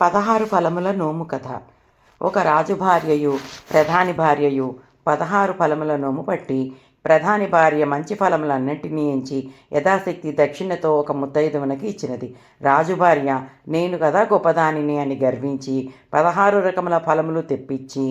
పదహారు ఫలముల నోము కథ. ఒక రాజు భార్యయు ప్రధాని భార్యయు పదహారు ఫలముల నోము పట్టి ప్రధాని భార్య మంచి ఫలములన్నింటినీ ఎంచి యథాశక్తి దక్షిణతో ఒక ముత్తైదువునకి ఇచ్చినది. రాజు భార్య నేను కదా గొప్పదానిని అని గర్వించి పదహారు రకముల ఫలములు తెప్పించి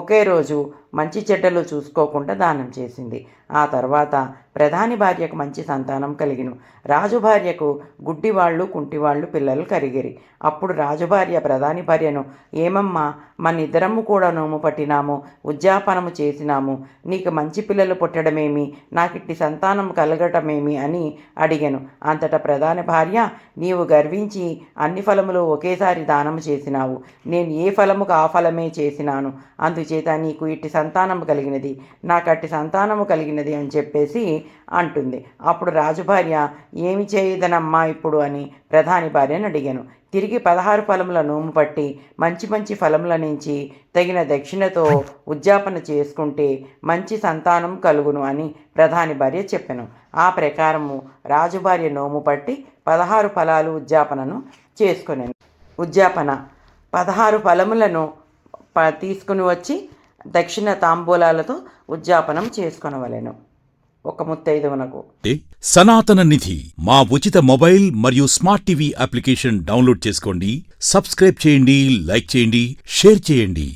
ఒకే రోజు మంచి చెడ్డలు చూసుకోకుండా దానం చేసింది. ఆ తర్వాత ప్రధాని భార్యకు మంచి సంతానం కలిగిను. రాజు భార్యకు గుడ్డివాళ్ళు కుంటివాళ్ళు పిల్లలు కరిగిరి. అప్పుడు రాజు భార్య ప్రధాని భార్యను ఏమమ్మా మన ఇద్దరము కూడా నోము పట్టినాము ఉద్యాపనము చేసినాము నీకు మంచి పిల్లలు పుట్టడమేమి నాకిట్టి సంతానం కలగటమేమి అని అడిగాను. అంతటా ప్రధాని భార్య నీవు గర్వించి అన్ని ఫలములు ఒకేసారి దానము చేసినావు. నేను ఏ ఫలముకు ఆ ఫలమే చేసినాను. అందుచేత నీకు ఇట్టి సంతానము కలిగినది. నాకట్టి సంతానము కలిగినది అని చెప్పేసి అంటుంది. అప్పుడు రాజుభార్య ఏమి చేయదనమ్మా ఇప్పుడు? అని ప్రధాని భార్యను అడిగాను. తిరిగి పదహారు ఫలముల నోము పట్టి మంచి మంచి ఫలముల నుంచి తగిన దక్షిణతో ఉద్యాపన చేసుకుంటే మంచి సంతానం కలుగును అని ప్రధాని భార్య చెప్పాను. ఆ ప్రకారము రాజుభార్య నోము పట్టి పదహారు ఫలాలు ఉద్యాపనను చేసుకునేను. ఉద్యాపన. పదహారు ఫలములను ప తీసుకుని వచ్చి దక్షిణ తాంబూలాలతో ఉద్యాపనం చేసుకొనవలెను. ఒక ముత్తైదువనకు సనాతన నిధి మా ఉచిత మొబైల్ మరియు స్మార్ట్ టీవీ అప్లికేషన్ డౌన్లోడ్ చేసుకోండి సబ్స్క్రైబ్ చేయండి లైక్ చేయండి షేర్ చేయండి.